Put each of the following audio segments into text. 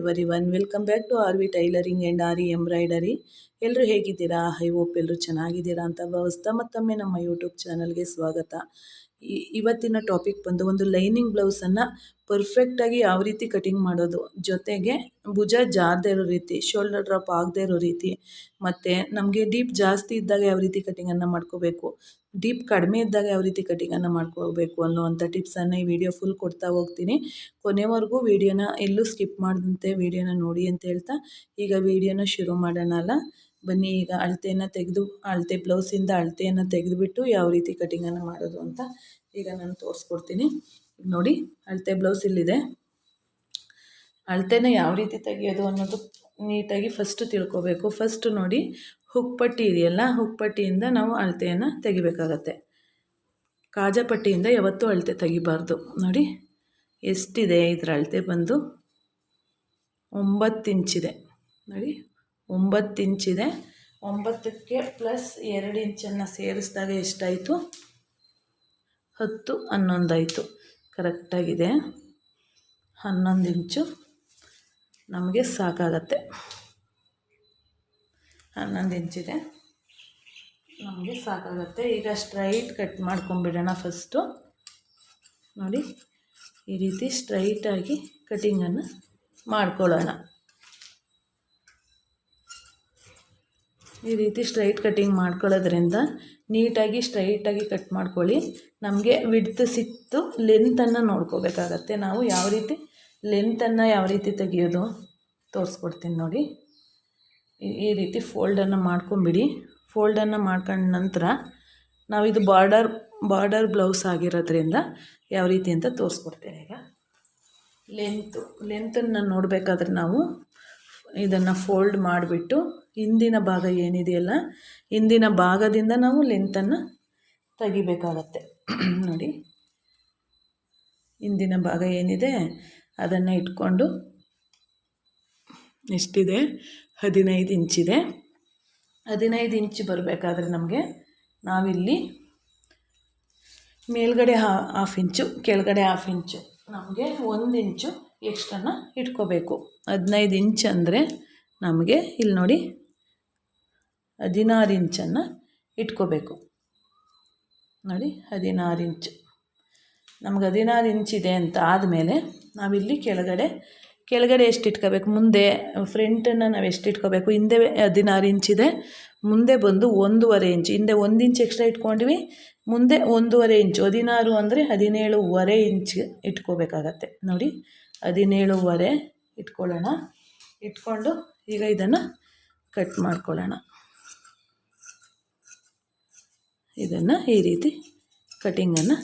Everyone welcome back to R V tailoring and R E embroidery ಎಲ್ಲರೂ ಹೇಗಿದ್ದೀರಾ? I hope ಎಲ್ಲರೂ ಚೆನ್ನಾಗಿದ್ದೀರಾ ಅಂತ ಭಾವಿಸ್ತಾ ಮತ್ತೊಮ್ಮೆ ನಮ್ಮ ಯೂಟ್ಯೂಬ್ ಚಾನಲ್ಗೆ ಸ್ವಾಗತ. ಇವತ್ತಿನ ಟಾಪಿಕ್ ಬಂದು ಒಂದು ಲೈನಿಂಗ್ ಬ್ಲೌಸನ್ನು ಪರ್ಫೆಕ್ಟಾಗಿ ಯಾವ ರೀತಿ ಕಟಿಂಗ್ ಮಾಡೋದು? ಜೊತೆಗೆ ಭುಜ ಜಾರದೇ ಇರೋ ರೀತಿ ಶೋಲ್ಡರ್ ಡ್ರಾಪ್ ಆಗದೇ ಇರೋ ರೀತಿ, ಮತ್ತು ನಮಗೆ ಡೀಪ್ ಜಾಸ್ತಿ ಇದ್ದಾಗ ಯಾವ ರೀತಿ ಕಟಿಂಗನ್ನು ಮಾಡ್ಕೋಬೇಕು? ಡೀಪ್ ಕಡಿಮೆ ಇದ್ದಾಗ ಯಾವ ರೀತಿ ಕಟಿಂಗನ್ನು ಮಾಡ್ಕೋಬೇಕು ಅನ್ನುವಂಥ ಟಿಪ್ಸನ್ನು ಈ ವಿಡಿಯೋ ಫುಲ್ ಕೊಡ್ತಾ ಹೋಗ್ತೀನಿ. ಕೊನೆವರೆಗೂ ವಿಡಿಯೋನ ಎಲ್ಲೂ ಸ್ಕಿಪ್ ಮಾಡದಂತೆ ವಿಡಿಯೋನ ನೋಡಿ ಅಂತ ಹೇಳ್ತಾ, ಈಗ ವಿಡಿಯೋನ ಶುರು ಮಾಡೋಣ ಅಲ್ಲ. ಬನ್ನಿ, ಈಗ ಅಳತೆಯನ್ನು ತೆಗೆದು, ಅಳತೆ ಬ್ಲೌಸಿಂದ ಅಳತೆಯನ್ನು ತೆಗೆದುಬಿಟ್ಟು ಯಾವ ರೀತಿ ಕಟಿಂಗನ್ನು ಮಾಡೋದು ಅಂತ ಈಗ ನಾನು ತೋರಿಸ್ಕೊಡ್ತೀನಿ. ನೋಡಿ, ಅಳತೆ ಬ್ಲೌಸ್ ಇಲ್ಲಿದೆ. ಅಳತೆನ ಯಾವ ರೀತಿ ತೆಗೆಯೋದು ಅನ್ನೋದು ನೀಟಾಗಿ ಫಸ್ಟ್ ತಿಳ್ಕೊಬೇಕು. ಫಸ್ಟು ನೋಡಿ ಹುಕ್ಪಟ್ಟಿ ಇದೆಯಲ್ಲ, ಹುಕ್ಪಟ್ಟಿಯಿಂದ ನಾವು ಅಳತೆಯನ್ನು ತೆಗಿಬೇಕಾಗತ್ತೆ. ಕಾಜಪಟ್ಟಿಯಿಂದ ಯಾವತ್ತೂ ಅಳತೆ ತೆಗಿಬಾರ್ದು. ನೋಡಿ, ಎಷ್ಟಿದೆ ಇದರ ಅಳತೆ ಬಂದು? ಒಂಬತ್ತು ಇಂಚಿದೆ ನೋಡಿ, ಒಂಬತ್ತು ಇಂಚಿದೆ ಒಂಬತ್ತಕ್ಕೆ ಪ್ಲಸ್ ಎರಡು ಇಂಚನ್ನು ಸೇರಿಸಿದಾಗ ಎಷ್ಟಾಯಿತು? ಹತ್ತು ಹನ್ನೊಂದಾಯಿತು ಕರೆಕ್ಟಾಗಿದೆ ಹನ್ನೊಂದು ಇಂಚು ನಮಗೆ ಸಾಕಾಗತ್ತೆ. ಹನ್ನೊಂದು ಇಂಚಿದೆ ನಮಗೆ ಸಾಕಾಗುತ್ತೆ. ಈಗ ಸ್ಟ್ರೈಟ್ ಕಟ್ ಮಾಡ್ಕೊಂಬಿಡೋಣ ಫಸ್ಟು ನೋಡಿ, ಈ ರೀತಿ ಸ್ಟ್ರೈಟಾಗಿ ಕಟಿಂಗನ್ನು ಮಾಡ್ಕೊಳ್ಳೋಣ. ಈ ರೀತಿ ಸ್ಟ್ರೈಟ್ ಕಟಿಂಗ್ ಮಾಡ್ಕೊಳ್ಳೋದ್ರಿಂದ ನೀಟಾಗಿ ಸ್ಟ್ರೈಟಾಗಿ ಕಟ್ ಮಾಡ್ಕೊಳ್ಳಿ. ನಮಗೆ ವಿಡ್ತ್ ಸಿಕ್ತು ಲೆಂತನ್ನು ನೋಡ್ಕೋಬೇಕಾಗತ್ತೆ. ನಾವು ಯಾವ ರೀತಿ ಲೆಂತನ್ನು ಯಾವ ರೀತಿ ತೆಗೆಯೋದು ತೋರಿಸ್ಕೊಡ್ತೀನಿ ನೋಡಿ. ಈ- ರೀತಿ ಫೋಲ್ಡನ್ನು ಮಾಡ್ಕೊಂಬಿಡಿ. ಫೋಲ್ಡನ್ನು ಮಾಡ್ಕೊಂಡ ನಂತರ ನಾವು ಇದು ಬಾರ್ಡರ್ ಬಾರ್ಡರ್ ಬ್ಲೌಸ್ ಆಗಿರೋದ್ರಿಂದ ಯಾವ ರೀತಿ ಅಂತ ತೋರಿಸ್ಕೊಡ್ತೇನೆ ಈಗ. ಲೆಂತು, ಲೆಂತನ್ನು ನೋಡಬೇಕಾದ್ರೆ ನಾವು ಇದನ್ನು ಫೋಲ್ಡ್ ಮಾಡಿಬಿಟ್ಟು ಹಿಂದಿನ ಭಾಗ ಏನಿದೆಯಲ್ಲ, ಹಿಂದಿನ ಭಾಗದಿಂದ ನಾವು ಲೆಂತನ್ನು ತೆಗಿಬೇಕಾಗತ್ತೆ. ನೋಡಿ, ಹಿಂದಿನ ಭಾಗ ಏನಿದೆ, ಅದನ್ನು ಇಟ್ಕೊಂಡು ಎಷ್ಟಿದೆ ಹದಿನೈದು ಇಂಚಿದೆ ಹದಿನೈದು ಇಂಚು ಬರಬೇಕಾದ್ರೆ ನಮಗೆ ನಾವಿಲ್ಲಿ ಮೇಲ್ಗಡೆ ಹಾಫ್ ಇಂಚು ಕೆಳಗಡೆ ಹಾಫ್ ಇಂಚು ನಮಗೆ ಒಂದು ಇಂಚು ಎಕ್ಸ್ಟ್ರನ ಇಟ್ಕೋಬೇಕು. ಹದಿನೈದು ಇಂಚ್ ಅಂದರೆ ನಮಗೆ ಇಲ್ಲಿ ನೋಡಿ ಹದಿನಾರು ಇಂಚನ್ನು ಇಟ್ಕೋಬೇಕು. ನೋಡಿ, ಹದಿನಾರು ಇಂಚು. ನಮ್ಗೆ ಹದಿನಾರು ಇಂಚಿದೆ ಅಂತ ಆದಮೇಲೆ ನಾವಿಲ್ಲಿ ಕೆಳಗಡೆ ಕೆಳಗಡೆ ಎಷ್ಟು ಇಟ್ಕೋಬೇಕು? ಮುಂದೆ ಫ್ರಂಟನ್ನು ನಾವು ಎಷ್ಟು ಇಟ್ಕೋಬೇಕು? ಹಿಂದೆ ಹದಿನಾರು ಇಂಚಿದೆ ಮುಂದೆ ಬಂದು ಒಂದೂವರೆ ಇಂಚು ಹಿಂದೆ ಒಂದು ಇಂಚ್ ಎಕ್ಸ್ಟ್ರಾ ಇಟ್ಕೊಂಡ್ವಿ. ಮುಂದೆ ಒಂದೂವರೆ ಇಂಚು ಹದಿನಾರು ಅಂದರೆ ಹದಿನೇಳುವರೆ ಇಂಚ್ ಇಟ್ಕೋಬೇಕಾಗತ್ತೆ. ನೋಡಿ, ಹದಿನೇಳುವರೆ ಇಟ್ಕೊಳ್ಳೋಣ. ಇಟ್ಕೊಂಡು ಈಗ ಇದನ್ನು ಕಟ್ ಮಾಡ್ಕೊಳ್ಳೋಣ. ಇದನ್ನು ಈ ರೀತಿ ಕಟಿಂಗನ್ನು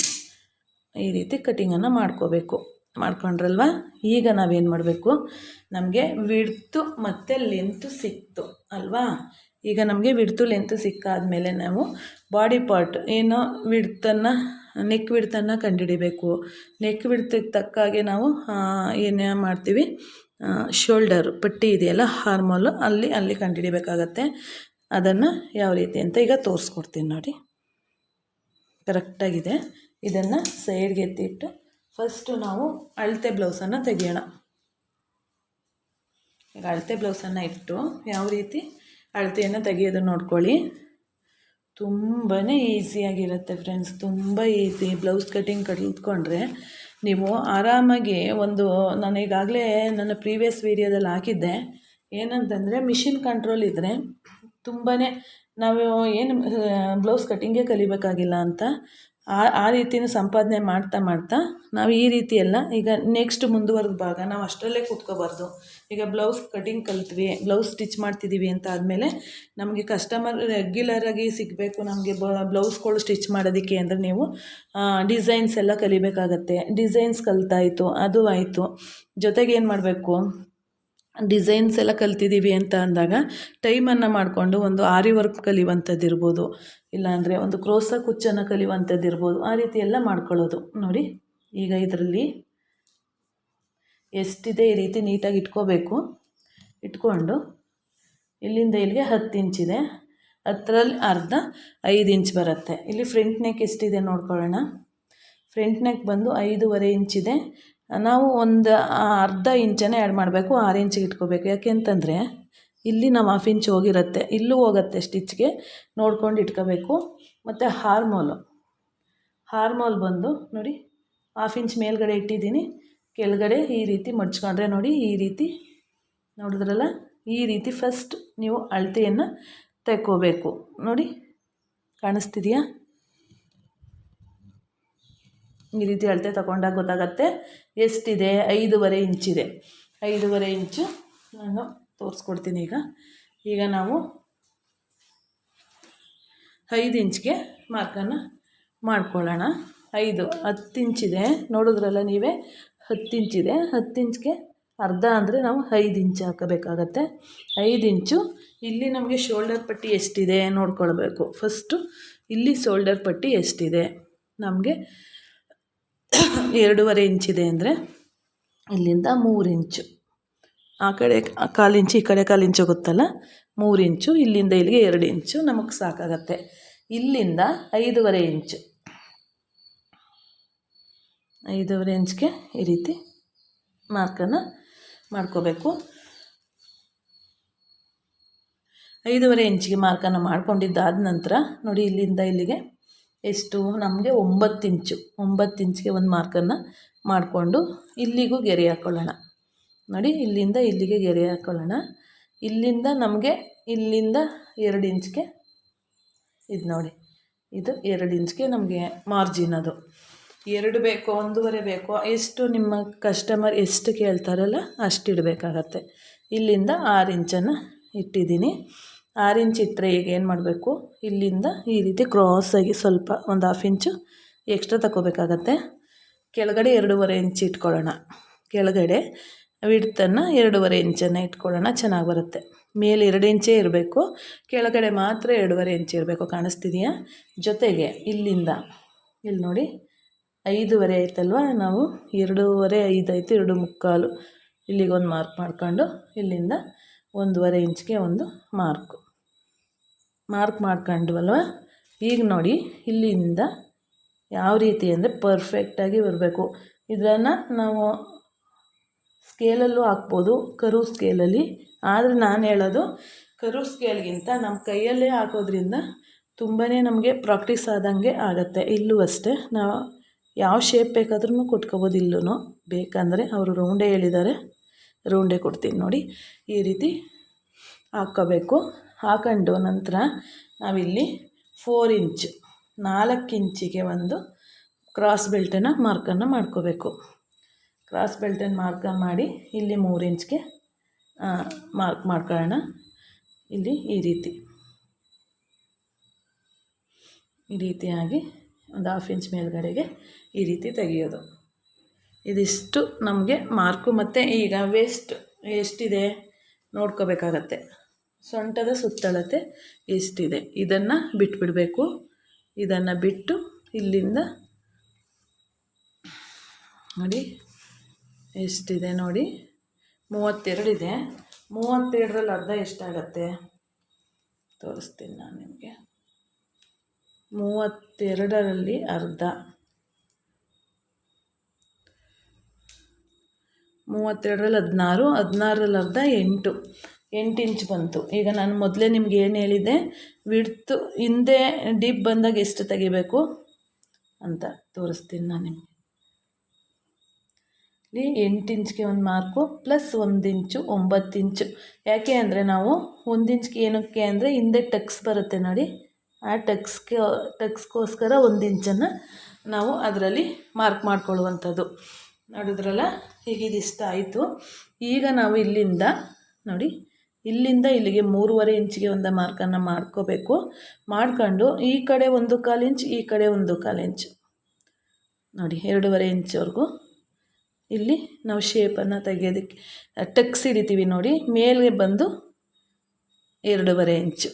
ಈ ರೀತಿ ಕಟಿಂಗನ್ನು ಮಾಡ್ಕೋಬೇಕು. ಮಾಡ್ಕೊಂಡ್ರಲ್ವ? ಈಗ ನಾವೇನು ಮಾಡಬೇಕು? ನಮಗೆ ವಿಡ್ತು ಮತ್ತು ಲೆಂತು ಸಿಕ್ತು, ಅಲ್ವಾ? ಈಗ ನಮಗೆ ವಿಡ್ತು ಲೆಂತು ಸಿಕ್ಕಾದ್ಮೇಲೆ ನಾವು ಬಾಡಿ ಪಾರ್ಟ್ ಏನೋ ವಿಡ್ತನ್ನು, ನೆಕ್ ವಿಡ್ತನ್ನು ಕಂಡುಹಿಡಿಬೇಕು ನೆಕ್ ವಿಡ್ತಿಗೆ ತಕ್ಕ ಹಾಗೆ ನಾವು ಏನೇ ಮಾಡ್ತೀವಿ? ಶೋಲ್ಡರ್, ಪಟ್ಟಿ ಇದೆಯಲ್ಲ, ಹಾರ್ಮೋಲು ಅಲ್ಲಿ ಅಲ್ಲಿ ಕಂಡುಹಿಡಿಬೇಕಾಗತ್ತೆ ಅದನ್ನು ಯಾವ ರೀತಿ ಅಂತ ಈಗ ತೋರಿಸ್ಕೊಡ್ತೀನಿ ನೋಡಿ. ಕರೆಕ್ಟಾಗಿದೆ. ಇದನ್ನು ಸೈಡ್ಗೆ ಎತ್ತಿಟ್ಟು ಫಸ್ಟು ನಾವು ಅಳತೆ ಬ್ಲೌಸನ್ನು ತೆಗೆಯೋಣ. ಈಗ ಅಳತೆ ಬ್ಲೌಸನ್ನು ಇಟ್ಟು ಯಾವ ರೀತಿ ಅಳತೆಯನ್ನು ತೆಗೆಯೋದು ನೋಡ್ಕೊಳ್ಳಿ. ತುಂಬಾ ಈಸಿಯಾಗಿರುತ್ತೆ ಫ್ರೆಂಡ್ಸ್ ತುಂಬ ಈಸಿ ಬ್ಲೌಸ್ ಕಟಿಂಗ್ ಕಲಿತ್ಕೊಂಡ್ರೆ ನೀವು ಆರಾಮಾಗಿ ಒಂದು, ನಾನು ಈಗಾಗಲೇ ನನ್ನ ಪ್ರೀವಿಯಸ್ ವೀಡಿಯೋದಲ್ಲಿ ಹಾಕಿದ್ದೆ. ಏನಂತಂದರೆ ಮಿಷಿನ್ ಕಂಟ್ರೋಲ್ ಇದ್ದರೆ ತುಂಬಾ ನಾವು ಏನು ಬ್ಲೌಸ್ ಕಟ್ಟಿಂಗೇ ಕಲಿಬೇಕಾಗಿಲ್ಲ ಅಂತ. ಆ ಆ ರೀತಿನೂ ಸಂಪಾದನೆ ಮಾಡ್ತಾ ಮಾಡ್ತಾ ನಾವು ಈ ರೀತಿ ಎಲ್ಲ ಈಗ ನೆಕ್ಸ್ಟ್ ಮುಂದುವರೆದ ಭಾಗ ನಾವು ಅಷ್ಟರಲ್ಲೇ ಕೂತ್ಕೋಬಾರ್ದು. ಈಗ ಬ್ಲೌಸ್ ಕಟಿಂಗ್ ಕಲಿತ್ವಿ ಬ್ಲೌಸ್ ಸ್ಟಿಚ್ ಮಾಡ್ತಿದ್ದೀವಿ ಅಂತ ಆದಮೇಲೆ ನಮಗೆ ಕಸ್ಟಮರ್ ರೆಗ್ಯುಲರಾಗಿ ಸಿಗಬೇಕು, ನಮಗೆ ಬ್ಲೌಸ್ಗಳು ಸ್ಟಿಚ್ ಮಾಡೋದಕ್ಕೆ ಅಂದರೆ ನೀವು ಡಿಸೈನ್ಸ್ ಎಲ್ಲ ಕಲಿಬೇಕಾಗತ್ತೆ. ಡಿಸೈನ್ಸ್ ಕಲಿತಾಯಿತು, ಅದು ಆಯಿತು. ಜೊತೆಗೆ ಏನು ಮಾಡಬೇಕು? ಡಿಸೈನ್ಸ್ ಎಲ್ಲ ಕಲ್ತಿದ್ದೀವಿ ಅಂತ ಅಂದಾಗ ಟೈಮನ್ನು ಮಾಡಿಕೊಂಡು ಒಂದು ಆರಿ ವರ್ಕ್ ಕಲಿಯುವಂಥದ್ದು ಇರ್ಬೋದು ಇಲ್ಲಾಂದರೆ ಒಂದು ಕ್ರೋಸ ಕುಚ್ಚನ್ನು ಕಲಿಯುವಂಥದ್ದು ಇರ್ಬೋದು. ಆ ರೀತಿ ಎಲ್ಲ ಮಾಡ್ಕೊಳ್ಳೋದು. ನೋಡಿ, ಈಗ ಇದರಲ್ಲಿ ಎಷ್ಟಿದೆ ಈ ರೀತಿ ನೀಟಾಗಿ ಇಟ್ಕೋಬೇಕು. ಇಟ್ಕೊಂಡು ಇಲ್ಲಿಂದ ಇಲ್ಲಿಗೆ ಹತ್ತು ಇಂಚಿದೆ ಹತ್ತರಲ್ಲಿ ಅರ್ಧ ಐದು ಇಂಚ್ ಬರುತ್ತೆ. ಇಲ್ಲಿ ಫ್ರಂಟ್ ನೆಕ್ ಎಷ್ಟಿದೆ ನೋಡ್ಕೊಳ್ಳೋಣ. ಫ್ರಂಟ್ ನೆಕ್ ಬಂದು ಐದೂವರೆ ಇಂಚಿದೆ ನಾವು ಒಂದು ಅರ್ಧ ಇಂಚನ್ನು ಆ್ಯಡ್ ಮಾಡಬೇಕು. ಆರು ಇಂಚಿಗೆ ಇಟ್ಕೋಬೇಕು. ಯಾಕೆ ಅಂತಂದರೆ ಇಲ್ಲಿ ನಮ್ಮ ಹಾಫ್ ಇಂಚ್ ಹೋಗಿರುತ್ತೆ. ಇಲ್ಲೂ ಹೋಗುತ್ತೆ ಸ್ಟಿಚ್ಗೆ ನೋಡ್ಕೊಂಡು ಇಟ್ಕೋಬೇಕು. ಮತ್ತು ಹಾರ್ಮೋಲು. ಹಾರ್ಮೋಲ್ ಬಂದು ನೋಡಿ ಹಾಫ್ ಇಂಚ್ ಮೇಲ್ಗಡೆ ಇಟ್ಟಿದ್ದೀನಿ. ಕೆಳಗಡೆ ಈ ರೀತಿ ಮಡ್ಚ್ಕೊಂಡ್ರೆ ನೋಡಿ, ಈ ರೀತಿ ನೋಡಿದ್ರಲ್ಲ? ಈ ರೀತಿ ಫಸ್ಟ್ ನೀವು ಅಳತೆಯನ್ನು ತೆಕ್ಕೋಬೇಕು. ನೋಡಿ, ಕಾಣಿಸ್ತಿದೆಯಾ? ಈ ರೀತಿ ಅಳತೆ ತಗೊಂಡಾಗ ಗೊತ್ತಾಗತ್ತೆ. ಎಷ್ಟಿದೆ? ಐದೂವರೆ ಇಂಚಿದೆ ಐದೂವರೆ ಇಂಚು ನಾನು ತೋರಿಸ್ಕೊಡ್ತೀನಿ ಈಗ. ಈಗ ನಾವು ಐದು ಇಂಚ್ಗೆ ಮಾರ್ಕನ್ನು ಮಾಡ್ಕೊಳ್ಳೋಣ. ಐದು ಹತ್ತು ಇಂಚಿದೆ ನೋಡಿದ್ರಲ್ಲ ನೀವೇ? ಹತ್ತು ಇಂಚಿದೆ ಹತ್ತು ಇಂಚ್ಗೆ ಅರ್ಧ ಅಂದರೆ ನಾವು ಐದು ಇಂಚು ಹಾಕಬೇಕಾಗತ್ತೆ. ಐದು ಇಂಚು ಇಲ್ಲಿ ನಮಗೆ ಶೋಲ್ಡರ್ ಪಟ್ಟಿ ಎಷ್ಟಿದೆ ನೋಡ್ಕೊಳ್ಬೇಕು. ಫಸ್ಟು ಇಲ್ಲಿ ಶೋಲ್ಡರ್ ಪಟ್ಟಿ ಎಷ್ಟಿದೆ? ನಮಗೆ ಎರಡೂವರೆ ಇಂಚಿದೆ ಅಂದರೆ ಇಲ್ಲಿಂದ ಮೂರು ಇಂಚು. ಆ ಕಡೆ ಕಾಲು ಇಂಚು, ಈ ಕಡೆ ಕಾಲು ಇಂಚು ಗೊತ್ತಲ್ಲ? ಮೂರು ಇಂಚು, ಇಲ್ಲಿಂದ ಇಲ್ಲಿಗೆ ಎರಡು ಇಂಚು, ನಮಗೆ ಸಾಕಾಗತ್ತೆ. ಇಲ್ಲಿಂದ ಐದೂವರೆ ಇಂಚು. ಐದೂವರೆ ಇಂಚ್ಗೆ ಈ ರೀತಿ ಮಾರ್ಕನ್ನು ಮಾಡ್ಕೋಬೇಕು. ಐದೂವರೆ ಇಂಚಿಗೆ ಮಾರ್ಕನ್ನು ಮಾಡ್ಕೊಂಡಿದ್ದಾದ ನಂತರ, ನೋಡಿ ಇಲ್ಲಿಂದ ಇಲ್ಲಿಗೆ ಎಷ್ಟು, ನಮಗೆ ಒಂಬತ್ತು ಇಂಚು, ಒಂಬತ್ತು ಇಂಚಿಗೆ ಒಂದು ಮಾರ್ಕನ್ನು ಮಾಡಿಕೊಂಡು ಇಲ್ಲಿಗೂ ಗೆರೆ ಹಾಕ್ಕೊಳ್ಳೋಣ ನೋಡಿ, ಇಲ್ಲಿಂದ ಇಲ್ಲಿಗೆ ಗೆರೆ ಹಾಕ್ಕೊಳ್ಳೋಣ ಇಲ್ಲಿಂದ ನಮಗೆ, ಇಲ್ಲಿಂದ ಎರಡು ಇಂಚ್ಗೆ, ಇದು ನೋಡಿ, ಇದು ಎರಡು ಇಂಚ್ಗೆ ನಮಗೆ ಮಾರ್ಜಿನ್ ಅದು. ಎರಡು ಬೇಕೋ, ಒಂದೂವರೆ ಬೇಕೋ, ಎಷ್ಟು ನಿಮ್ಮ ಕಸ್ಟಮರ್ ಎಷ್ಟು ಕೇಳ್ತಾರಲ್ಲ ಅಷ್ಟು ಇಡಬೇಕಾಗತ್ತೆ. ಇಲ್ಲಿಂದ ಆರು ಇಂಚನ್ನು ಇಟ್ಟಿದ್ದೀನಿ. ಆರು ಇಂಚ್ ಇಟ್ಟರೆ ಈಗ ಏನು ಮಾಡಬೇಕು? ಇಲ್ಲಿಂದ ಈ ರೀತಿ ಕ್ರಾಸಾಗಿ ಸ್ವಲ್ಪ ಒಂದು ಹಾಫ್ ಇಂಚು ಎಕ್ಸ್ಟ್ರಾ ತಗೋಬೇಕಾಗತ್ತೆ ಕೆಳಗಡೆ ಎರಡೂವರೆ ಇಂಚ್ ಇಟ್ಕೊಳ್ಳೋಣ. ಕೆಳಗಡೆ ವಿಡ್ತನ್ನು ಎರಡೂವರೆ ಇಂಚನ್ನು ಇಟ್ಕೊಳ್ಳೋಣ, ಚೆನ್ನಾಗಿ ಬರುತ್ತೆ. ಮೇಲೆ ಎರಡು ಇಂಚೇ ಇರಬೇಕು. ಕೆಳಗಡೆ ಮಾತ್ರ ಎರಡೂವರೆ ಇಂಚು ಇರಬೇಕು. ಕಾಣಿಸ್ತಿದೆಯಾ? ಜೊತೆಗೆ ಇಲ್ಲಿಂದ, ಇಲ್ಲಿ ನೋಡಿ, ಐದೂವರೆ ಆಯ್ತಲ್ವ? ನಾವು ಎರಡೂವರೆ, ಐದು ಆಯಿತು, ಎರಡು ಮುಕ್ಕಾಲು. ಇಲ್ಲಿಗೊಂದು ಮಾರ್ಕ್ ಮಾಡ್ಕೊಂಡು, ಇಲ್ಲಿಂದ ಒಂದೂವರೆ ಇಂಚ್ಗೆ ಒಂದು ಮಾರ್ಕು ಮಾರ್ಕ್ ಮಾಡ್ಕೊಂಡ್ವಲ್ವ? ಈಗ ನೋಡಿ, ಇಲ್ಲಿಂದ ಯಾವ ರೀತಿ ಅಂದರೆ ಪರ್ಫೆಕ್ಟಾಗಿ ಬರಬೇಕು. ಇದನ್ನು ನಾವು ಸ್ಕೇಲಲ್ಲೂ ಹಾಕ್ಬೋದು, ಕರು ಸ್ಕೇಲಲ್ಲಿ ಆದರೆ ನಾನು ಹೇಳೋದು, ಕರು ಸ್ಕೇಲ್ಗಿಂತ ನಮ್ಮ ಕೈಯಲ್ಲೇ ಹಾಕೋದ್ರಿಂದ ತುಂಬಾ ನಮಗೆ ಪ್ರಾಕ್ಟೀಸ್ ಆದಂಗೆ ಆಗುತ್ತೆ. ಇಲ್ಲೂ ಅಷ್ಟೇ, ನಾವು ಯಾವ ಶೇಪ್ ಬೇಕಾದ್ರೂ ಕೊಟ್ಕೋಬೋದು ಇಲ್ಲೂ ಬೇಕಂದರೆ ಅವರು ರೌಂಡೇ ಹೇಳಿದ್ದಾರೆ ರೌಂಡೇ ಕೊಡ್ತೀನಿ ನೋಡಿ. ಈ ರೀತಿ ಹಾಕ್ಕೋಬೇಕು. ಹಾಕೊಂಡು ನಂತರ ನಾವಿಲ್ಲಿ ಫೋರ್ ಇಂಚ್ ನಾಲ್ಕು ಇಂಚಿಗೆ ಒಂದು ಕ್ರಾಸ್ ಬೆಲ್ಟನ್ನು ಮಾರ್ಕನ್ನು ಮಾಡ್ಕೋಬೇಕು. ಕ್ರಾಸ್ ಬೆಲ್ಟನ್ನು ಮಾರ್ಕ ಮಾಡಿ ಇಲ್ಲಿ ಮೂರು ಇಂಚ್ಗೆ ಮಾರ್ಕ್ ಮಾಡ್ಕೊಳ್ಳೋಣ. ಇಲ್ಲಿ ಈ ರೀತಿ. ಈ ರೀತಿಯಾಗಿ ಒಂದು ಹಾಫ್ ಇಂಚ್ ಮೇಲ್ಗಡೆಗೆ ಈ ರೀತಿ ತೆಗೆಯೋದು. ಇದಿಷ್ಟು ನಮಗೆ ಮಾರ್ಕು ಮತ್ತು ಈಗ ವೇಸ್ಟ್, ಎಷ್ಟಿದೆ ನೋಡ್ಕೋಬೇಕಾಗತ್ತೆ. ಸೊಂಟದ ಸುತ್ತಳತೆ ಎಷ್ಟಿದೆ, ಇದನ್ನು ಬಿಟ್ಬಿಡಬೇಕು. ಇದನ್ನು ಬಿಟ್ಟು ಇಲ್ಲಿಂದ ನೋಡಿ ಎಷ್ಟಿದೆ ನೋಡಿ? ಮೂವತ್ತೆರಡಿದೆ ಮೂವತ್ತೆರಡರಲ್ಲಿ ಅರ್ಧ ಎಷ್ಟಾಗತ್ತೆ? ತೋರಿಸ್ತೀನಿ ನಾನು ನಿಮಗೆ. ಮೂವತ್ತೆರಡರಲ್ಲಿ ಅರ್ಧ. ಮೂವತ್ತೆರಡರಲ್ಲಿ ಹದಿನಾರು, ಹದಿನಾರರಲ್ಲಿ ಅರ್ಧ ಎಂಟು. ಎಂಟು ಇಂಚ್ ಬಂತು. ಈಗ ನಾನು ಮೊದಲೇ ನಿಮ್ಗೆ ಏನು ಹೇಳಿದೆ ವಿಡ್ತು ಹಿಂದೆ, ಡಿಪ್ ಬಂದಾಗ ಎಷ್ಟು ತೆಗಿಬೇಕು ಅಂತ ತೋರಿಸ್ತೀನಿ ನಾನು ನಿಮಗೆ. ಇಲ್ಲಿ ಎಂಟು ಇಂಚ್ಗೆ ಒಂದು ಮಾರ್ಕು ಪ್ಲಸ್ ಒಂದು ಇಂಚು ಒಂಬತ್ತು ಇಂಚು. ಯಾಕೆ ಅಂದರೆ ನಾವು ಒಂದು ಇಂಚ್ಗೆ ಏನಕ್ಕೆ ಅಂದರೆ ಹಿಂದೆ ಟಕ್ಸ್ ಬರುತ್ತೆ ನೋಡಿ. ಆ ಟಕ್ಸ್ಗೆ, ಟಕ್ಸ್ಗೋಸ್ಕರ ಒಂದು ಇಂಚನ್ನು ನಾವು ಅದರಲ್ಲಿ ಮಾರ್ಕ್ ಮಾಡ್ಕೊಳ್ಳುವಂಥದ್ದು. ನೋಡಿದ್ರಲ್ಲ? ಈಗ ಇದಿಷ್ಟ ಆಯಿತು. ಈಗ ನಾವು ಇಲ್ಲಿಂದ ನೋಡಿ, ಇಲ್ಲಿಂದ ಇಲ್ಲಿಗೆ ಮೂರುವರೆ ಇಂಚಿಗೆ ಒಂದು ಮಾರ್ಕನ್ನು ಮಾಡ್ಕೋಬೇಕು. ಮಾಡ್ಕೊಂಡು ಈ ಕಡೆ ಒಂದು ಕಾಲು ಇಂಚ್, ಈ ಕಡೆ ಒಂದು ಕಾಲು ಇಂಚು. ನೋಡಿ, ಎರಡೂವರೆ ಇಂಚ್ವರೆಗೂ ಇಲ್ಲಿ ನಾವು ಶೇಪನ್ನು ತೆಗೆಯೋದಕ್ಕೆ ಟಕ್ಸ್ ಹಿಡಿತೀವಿ ನೋಡಿ ಮೇಲೆ ಬಂದು ಎರಡೂವರೆ ಇಂಚು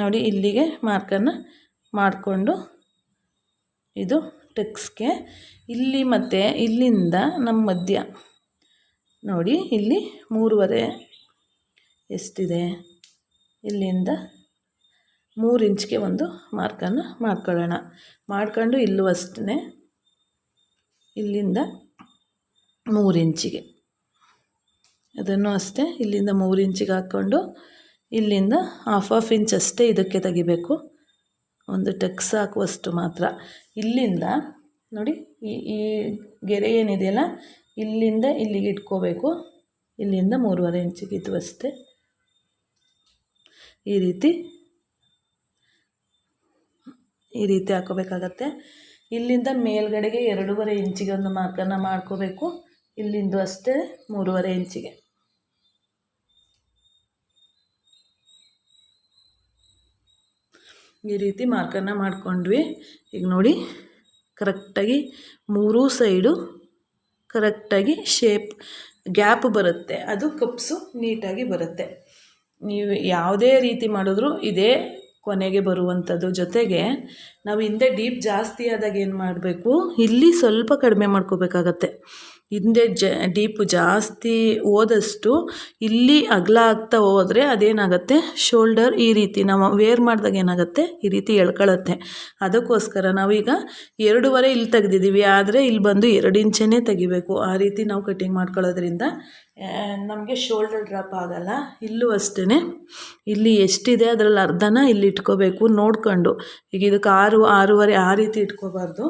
ನೋಡಿ, ಇಲ್ಲಿಗೆ ಮಾರ್ಕನ್ನು ಮಾಡಿಕೊಂಡು ಇದು ಟಕ್ಸ್ಗೆ ಇಲ್ಲಿ ಮತ್ತು ಇಲ್ಲಿಂದ ನಮ್ಮ ಮಧ್ಯ, ನೋಡಿ, ಇಲ್ಲಿ ಮೂರುವರೆ ಎಷ್ಟಿದೆ? ಇಲ್ಲಿಂದ ಮೂರು ಇಂಚ್ಗೆ ಒಂದು ಮಾರ್ಕನ್ನು ಮಾಡ್ಕೊಳ್ಳೋಣ. ಮಾಡ್ಕೊಂಡು ಇಲ್ಲೂ ಅಷ್ಟೇ ಇಲ್ಲಿಂದ ಮೂರು ಇಂಚಿಗೆ. ಅದನ್ನು ಅಷ್ಟೇ ಇಲ್ಲಿಂದ ಮೂರು ಇಂಚಿಗೆ ಹಾಕ್ಕೊಂಡು ಇಲ್ಲಿಂದ ಹಾಫ್ ಹಾಫ್ ಇಂಚ್ ಅಷ್ಟೇ ಇದಕ್ಕೆ ತೆಗಿಬೇಕು. ಒಂದು ಟಕ್ಸ್ ಹಾಕುವಷ್ಟು ಮಾತ್ರ. ಇಲ್ಲಿಂದ, ನೋಡಿ, ಈ ಈ ಗೆರೆ ಏನಿದೆಯಲ್ಲ, ಇಲ್ಲಿಂದ ಇಲ್ಲಿಗೆ ಇಟ್ಕೋಬೇಕು. ಇಲ್ಲಿಂದ ಮೂರುವರೆ ಇಂಚಿಗೆ ಇದು ಅಷ್ಟೇ. ಈ ರೀತಿ ಈ ರೀತಿ ಹಾಕೋಬೇಕಾಗತ್ತೆ. ಇಲ್ಲಿಂದ ಮೇಲ್ಗಡೆಗೆ ಎರಡೂವರೆ ಇಂಚಿಗೆ ಒಂದು ಮಾರ್ಕನ್ನು ಮಾಡ್ಕೋಬೇಕು. ಇಲ್ಲಿಂದು ಅಷ್ಟೇ ಮೂರುವರೆ ಇಂಚಿಗೆ. ಈ ರೀತಿ ಮಾರ್ಕನ್ನ ಮಾಡ್ಕೊಂಡ್ವಿ. ಈಗ ನೋಡಿ ಕರೆಕ್ಟಾಗಿ ಮೂರೂ ಸೈಡು ಕರೆಕ್ಟಾಗಿ ಶೇಪ್ ಗ್ಯಾಪ್ ಬರುತ್ತೆ. ಅದು ಕಪ್ಸು ನೀಟಾಗಿ ಬರುತ್ತೆ. ನೀವು ಯಾವುದೇ ರೀತಿ ಮಾಡಿದ್ರೂ ಇದೇ ಕೊನೆಗೆ ಬರುವಂಥದ್ದು. ಜೊತೆಗೆ ನಾವು ಹಿಂದೆ ಡೀಪ್ ಜಾಸ್ತಿ ಆದಾಗ ಏನು ಮಾಡಬೇಕು? ಇಲ್ಲಿ ಸ್ವಲ್ಪ ಕಡಿಮೆ ಮಾಡ್ಕೋಬೇಕಾಗತ್ತೆ. ಹಿಂದೆ ಜ, ಡೀಪು ಜಾಸ್ತಿ ಹೋದಷ್ಟು ಇಲ್ಲಿ ಅಗಲ ಆಗ್ತಾ ಹೋದರೆ ಅದೇನಾಗುತ್ತೆ? ಶೋಲ್ಡರ್ ಈ ರೀತಿ, ನಾವು ವೇರ್ ಮಾಡಿದಾಗ ಏನಾಗುತ್ತೆ? ಈ ರೀತಿ ಎಳ್ಕೊಳ್ಳುತ್ತೆ ಅದಕ್ಕೋಸ್ಕರ ನಾವೀಗ ಎರಡೂವರೆ ಇಲ್ಲಿ ತೆಗೆದಿದ್ದೀವಿ, ಆದರೆ ಇಲ್ಲಿ ಬಂದು ಎರಡು ಇಂಚನೇ ತೆಗಿಬೇಕು. ಆ ರೀತಿ ನಾವು ಕಟ್ಟಿಂಗ್ ಮಾಡ್ಕೊಳ್ಳೋದ್ರಿಂದ ನಮಗೆ ಶೋಲ್ಡರ್ ಡ್ರಾಪ್ ಆಗಲ್ಲ. ಇಲ್ಲೂ ಅಷ್ಟೇ ಇಲ್ಲಿ ಎಷ್ಟಿದೆ ಅದರಲ್ಲಿ ಅರ್ಧನ ಇಲ್ಲಿ ಇಟ್ಕೋಬೇಕು ನೋಡ್ಕೊಂಡು. ಈಗ ಇದಕ್ಕೆ ಆರು, ಆರೂವರೆ ಆ ರೀತಿ ಇಟ್ಕೋಬಾರ್ದು.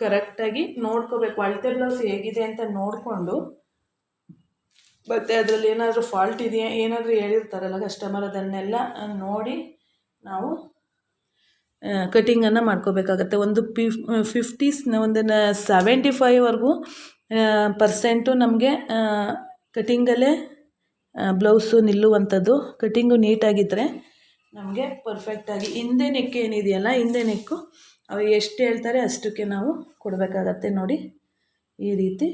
ಕರೆಕ್ಟಾಗಿ ನೋಡ್ಕೋಬೇಕು. ಅಳತೆ ಬ್ಲೌಸ್ ಹೇಗಿದೆ ಅಂತ ನೋಡಿಕೊಂಡು, ಮತ್ತು ಅದರಲ್ಲಿ ಏನಾದರೂ ಫಾಲ್ಟ್ ಇದೆಯಾ, ಏನಾದರೂ ಹೇಳಿರ್ತಾರಲ್ಲ ಕಸ್ಟಮರ್ ಅದನ್ನೆಲ್ಲ ನೋಡಿ ನಾವು ಕಟಿಂಗನ್ನು ಮಾಡ್ಕೋಬೇಕಾಗತ್ತೆ. ಒಂದು ಪಿ ಫಿಫ್ಟೀಸ್ ಒಂದು ಸೆವೆಂಟಿ ಫೈವ್ವರೆಗೂ ಪರ್ಸೆಂಟು ನಮಗೆ ಕಟಿಂಗಲ್ಲೇ ಬ್ಲೌಸು ನಿಲ್ಲುವಂಥದ್ದು. ಕಟಿಂಗು ನೀಟಾಗಿದ್ದರೆ ನಮಗೆ ಪರ್ಫೆಕ್ಟಾಗಿ ಹಿಂದೆ ನೆಕ್ ಏನಿದೆಯಲ್ಲ, ಹಿಂದೆ ನೆಕ್ಕು ಅವು ಎಷ್ಟು ಹೇಳ್ತಾರೆ ಅಷ್ಟಕ್ಕೆ ನಾವು ಕೊಡಬೇಕಾಗತ್ತೆ ನೋಡಿ. ಈ ರೀತಿ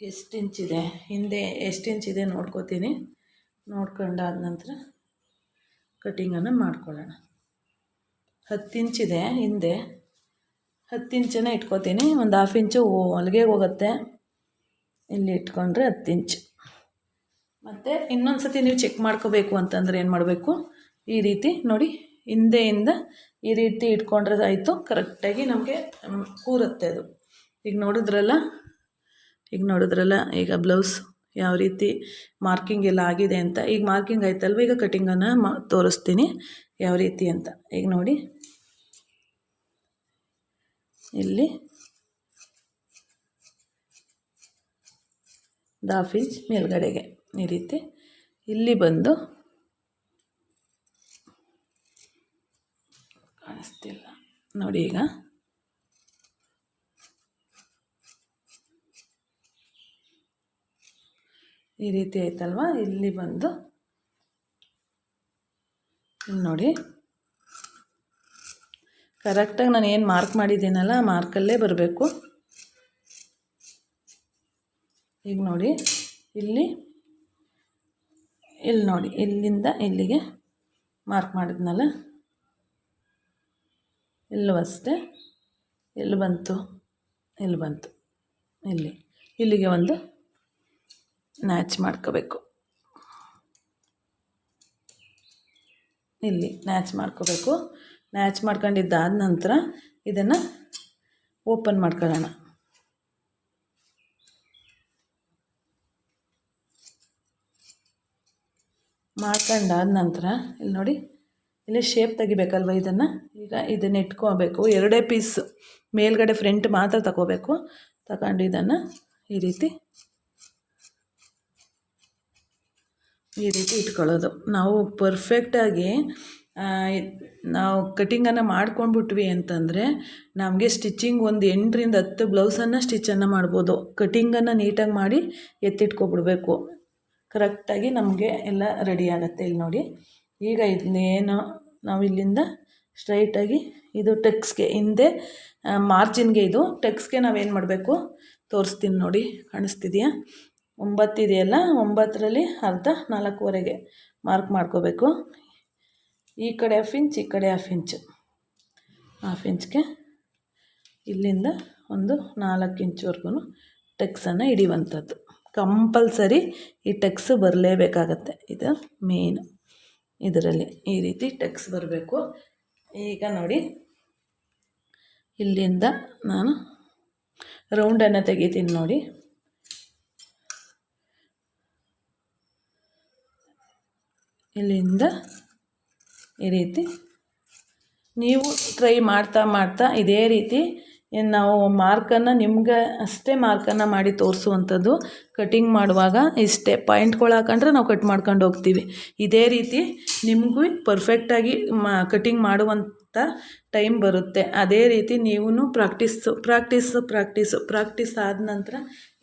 ಎಷ್ಟು ಇಂಚಿದೆ ಹಿಂದೆ ಎಷ್ಟು ಇಂಚಿದೆ ನೋಡ್ಕೋತೀನಿ. ನೋಡ್ಕೊಂಡಾದ ನಂತರ ಕಟ್ಟಿಂಗನ್ನು ಮಾಡ್ಕೊಳ್ಳೋಣ. ಹತ್ತು ಇಂಚಿದೆ ಹಿಂದೆ. ಹತ್ತು ಇಂಚನೇ ಇಟ್ಕೋತೀನಿ. ಒಂದು ಹಾಫ್ ಇಂಚು ಹೊಲಿಗೆ ಹೋಗುತ್ತೆ. ಇಲ್ಲಿ ಇಟ್ಕೊಂಡ್ರೆ ಹತ್ತು ಇಂಚ್. ಮತ್ತು ಇನ್ನೊಂದು ಸತಿ ನೀವು ಚೆಕ್ ಮಾಡ್ಕೋಬೇಕು ಅಂತಂದರೆ ಏನು ಮಾಡಬೇಕು? ಈ ರೀತಿ ನೋಡಿ ಹಿಂದೆಯಿಂದ ಈ ರೀತಿ ಇಟ್ಕೊಂಡ್ರೆ ಆಯಿತು ಕರೆಕ್ಟಾಗಿ ನಮಗೆ ಕೂರುತ್ತೆ ಅದು. ಈಗ ನೋಡಿದ್ರಲ್ಲ ಈಗ ನೋಡಿದ್ರಲ್ಲ, ಈಗ ಬ್ಲೌಸ್ ಯಾವ ರೀತಿ ಮಾರ್ಕಿಂಗ್ ಎಲ್ಲ ಆಗಿದೆ ಅಂತ. ಈಗ ಮಾರ್ಕಿಂಗ್ ಆಯ್ತಲ್ವ? ಈಗ ಕಟಿಂಗನ್ನು ಮಾ, ತೋರಿಸ್ತೀನಿ ಯಾವ ರೀತಿ ಅಂತ. ಈಗ ನೋಡಿ. ಇಲ್ಲಿ ಹಾಫ್ ಇಂಚ್ ಮೇಲ್ಗಡೆಗೆ ಈ ರೀತಿ. ಇಲ್ಲಿ ಬಂದು ಕಾಣಿಸ್ತಿಲ್ಲ. ನೋಡಿ ಈಗ. ಈ ರೀತಿ ಆಯ್ತಲ್ವ? ಇಲ್ಲಿ ಬಂದು. ನೋಡಿ. ಕರೆಕ್ಟಾಗಿ ನಾನು ಏನು ಮಾರ್ಕ್ ಮಾಡಿದ್ದೀನಲ್ಲ ಮಾರ್ಕಲ್ಲೇ ಬರಬೇಕು. ಈಗ ನೋಡಿ. ಇಲ್ಲಿ. ಇಲ್ಲಿ ನೋಡಿ. ಇಲ್ಲಿಂದ ಇಲ್ಲಿಗೆ ಮಾರ್ಕ್ ಮಾಡಿದ್ನಲ್ಲ. ಇಲ್ಲೂ ಅಷ್ಟೇ ಎಲ್ಲಿ ಬಂತು? ಇಲ್ಲಿ ಬಂತು? ಇಲ್ಲಿ. ಇಲ್ಲಿಗೆ ಒಂದು ನ್ಯಾಚ್ ಮಾಡ್ಕೋಬೇಕು. ಇಲ್ಲಿ ನ್ಯಾಚ್ ಮಾಡ್ಕೋಬೇಕು. ನ್ಯಾಚ್ ಮಾಡ್ಕೊಂಡಿದ್ದಾದ ನಂತರ ಇದನ್ನು ಓಪನ್ ಮಾಡ್ಕೊಳ್ಳೋಣ. ಮಾಡ್ಕೊಂಡಾದ ನಂತರ, ಇಲ್ಲಿ ನೋಡಿ. ಇಲ್ಲಿ ಶೇಪ್ ತೆಗಿಬೇಕಲ್ವ ಇದನ್ನು? ಈಗ ಇದನ್ನು ಇಟ್ಕೋಬೇಕು. ಎರಡೇ ಪೀಸ್ ಮೇಲ್ಗಡೆ ಫ್ರಂಟ್ ಮಾತ್ರ ತಗೋಬೇಕು. ತಗೊಂಡು ಇದನ್ನು ಈ ರೀತಿ. ಈ ರೀತಿ ಇಟ್ಕೊಳ್ಳೋದು. ನಾವು ಪರ್ಫೆಕ್ಟಾಗಿ ನಾವು ಕಟಿಂಗನ್ನು ಮಾಡ್ಕೊಂಡ್ಬಿಟ್ವಿ ಅಂತಂದರೆ ನಮಗೆ ಸ್ಟಿಚ್ಚಿಂಗ್ ಒಂದು ಎಂಟರಿಂದ ಹತ್ತು ಬ್ಲೌಸನ್ನು ಸ್ಟಿಚನ್ನು ಮಾಡ್ಬೋದು. ಕಟಿಂಗನ್ನು ನೀಟಾಗಿ ಮಾಡಿ ಎತ್ತಿಟ್ಕೊಬಿಡ್ಬೇಕು. ಕರೆಕ್ಟಾಗಿ ನಮಗೆ ಎಲ್ಲ ರೆಡಿ ಆಗುತ್ತೆ. ಇಲ್ಲಿ ನೋಡಿ. ಈಗ ಇನ್ನೇನು ನಾವು ಇಲ್ಲಿಂದ ಸ್ಟ್ರೈಟಾಗಿ ಇದು ಟೆಕ್ಸ್ಗೆ ಹಿಂದೆ ಮಾರ್ಜಿನ್ಗೆ ಇದು ಟೆಕ್ಸ್ಗೆ ನಾವೇನು ಮಾಡಬೇಕು? ತೋರಿಸ್ತೀನಿ ನೋಡಿ, ಕಾಣಿಸ್ತಿದೆಯಾ? ಒಂಬತ್ತಿದೆಯಲ್ಲ, ಒಂಬತ್ತರಲ್ಲಿ ಅರ್ಧ ನಾಲ್ಕೂವರೆಗೆ ಮಾರ್ಕ್ ಮಾಡ್ಕೋಬೇಕು. ಈ ಕಡೆ ಹಾಫ್ ಇಂಚ್ ಈ ಕಡೆ ಹಾಫ್ ಇಂಚು ಹಾಫ್ ಇಂಚ್ಗೆ ಇಲ್ಲಿಂದ ಒಂದು ನಾಲ್ಕು ಇಂಚ್ವರೆಗೂ ಟೆಕ್ಸನ್ನು ಹಿಡಿಯುವಂಥದ್ದು. ಕಂಪಲ್ಸರಿ ಈ ಟೆಕ್ಸ್ ಬರಲೇಬೇಕಾಗತ್ತೆ. ಇದು ಮೇನ್ ಇದರಲ್ಲಿ ಈ ರೀತಿ ಟೆಕ್ಸ್ ಬರಬೇಕು. ಈಗ ನೋಡಿ, ಇಲ್ಲಿಂದ ನಾನು ರೌಂಡನ್ನು ತೆಗಿತೀನಿ ನೋಡಿ. ಇಲ್ಲಿಂದ ಈ ರೀತಿ ನೀವು ಟ್ರೈ ಮಾಡ್ತಾ ಮಾಡ್ತಾ ಇದೇ ರೀತಿ ನಾವು ಮಾರ್ಕನ್ನು ನಿಮ್ಗೆ ಅಷ್ಟೇ ಮಾರ್ಕನ್ನು ಮಾಡಿ ತೋರಿಸುವಂಥದ್ದು. ಕಟಿಂಗ್ ಮಾಡುವಾಗ ಇಷ್ಟೇ. ಪಾಯಿಂಟ್ಗಳು ಹಾಕೊಂಡ್ರೆ ನಾವು ಕಟ್ ಮಾಡ್ಕೊಂಡು ಹೋಗ್ತೀವಿ. ಇದೇ ರೀತಿ ನಿಮಗೂ ಪರ್ಫೆಕ್ಟಾಗಿ ಮಾ ಕಟಿಂಗ್ ಮಾಡುವಂಥ ಟೈಮ್ ಬರುತ್ತೆ. ಅದೇ ರೀತಿ ನೀವೂ ಪ್ರಾಕ್ಟೀಸು ಪ್ರಾಕ್ಟೀಸು ಪ್ರಾಕ್ಟೀಸು ಪ್ರಾಕ್ಟೀಸ್ ಆದ ನಂತರ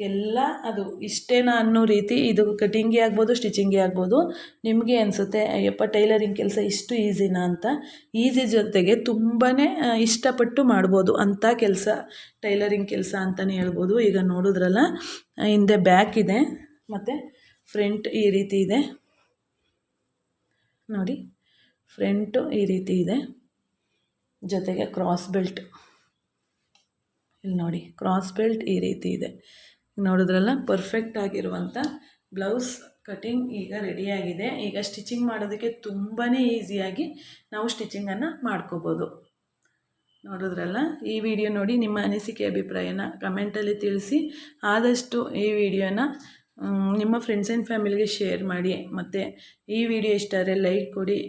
ಎಲ್ಲ ಅದು ಇಷ್ಟೇನಾ ಅನ್ನೋ ರೀತಿ ಇದು ಕಟಿಂಗೇ ಆಗ್ಬೋದು ಸ್ಟಿಚಿಂಗೇ ಆಗ್ಬೋದು. ನಿಮಗೆ ಅನಿಸುತ್ತೆ, ಅಯ್ಯಪ್ಪ ಟೈಲರಿಂಗ್ ಕೆಲಸ ಇಷ್ಟು ಈಸಿನಾ ಅಂತ. ಈಸಿ ಜೊತೆಗೆ ತುಂಬಾ ಇಷ್ಟಪಟ್ಟು ಮಾಡ್ಬೋದು ಅಂಥ ಕೆಲಸ ಟೈಲರಿಂಗ್ ಕೆಲಸ ಅಂತಲೇ ಹೇಳ್ಬೋದು. ಈಗ ನೋಡಿದ್ರಲ್ಲ ಹಿಂದೆ ಬ್ಯಾಕ್ ಇದೆ, ಮತ್ತು ಫ್ರಂಟ್ ಈ ರೀತಿ ಇದೆ. ನೋಡಿ ಫ್ರಂಟು ಈ ರೀತಿ ಇದೆ. ಜೊತೆಗೆ ಕ್ರಾಸ್ ಬೆಲ್ಟ್ ಇಲ್ಲಿ ನೋಡಿ ಕ್ರಾಸ್ ಬೆಲ್ಟ್ ಈ ರೀತಿ ಇದೆ. ನೋಡಿದ್ರಲ್ಲ ಪರ್ಫೆಕ್ಟ್ ಆಗಿರುವಂಥ ಬ್ಲೌಸ್ ಕಟಿಂಗ್ ಈಗ ರೆಡಿಯಾಗಿದೆ ಈಗ ಸ್ಟಿಚಿಂಗ್ ಮಾಡೋದಕ್ಕೆ ತುಂಬಾ ಈಸಿಯಾಗಿ ನಾವು ಸ್ಟಿಚಿಂಗನ್ನು ಮಾಡ್ಕೋಬೋದು. ನೋಡಿದ್ರಲ್ಲ, ಈ ವಿಡಿಯೋ ನೋಡಿ ನಿಮ್ಮ ಅನಿಸಿಕೆ ಅಭಿಪ್ರಾಯನ ಕಮೆಂಟಲ್ಲಿ ತಿಳಿಸಿ. ಆದಷ್ಟು ಈ ವಿಡಿಯೋನ ನಿಮ್ಮ ಫ್ರೆಂಡ್ಸ್ ಆ್ಯಂಡ್ ಫ್ಯಾಮಿಲಿಗೆ ಶೇರ್ ಮಾಡಿ. ಮತ್ತು ಈ ವಿಡಿಯೋ ಇಷ್ಟ ಲೈಕ್ ಕೊಡಿ.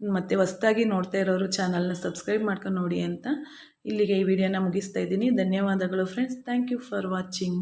ಮತ್ತು ಹೊಸ್ದಾಗಿ ನೋಡ್ತಾ ಇರೋರು ಚಾನಲ್ನ ಸಬ್ಸ್ಕ್ರೈಬ್ ಮಾಡ್ಕೊಂಡು ನೋಡಿ ಅಂತ. ಇಲ್ಲಿಗೆ ಈ ವಿಡಿಯೋನ ಮುಗಿಸ್ತಾ ಇದ್ದೀನಿ. ಧನ್ಯವಾದಗಳು friends thank you for watching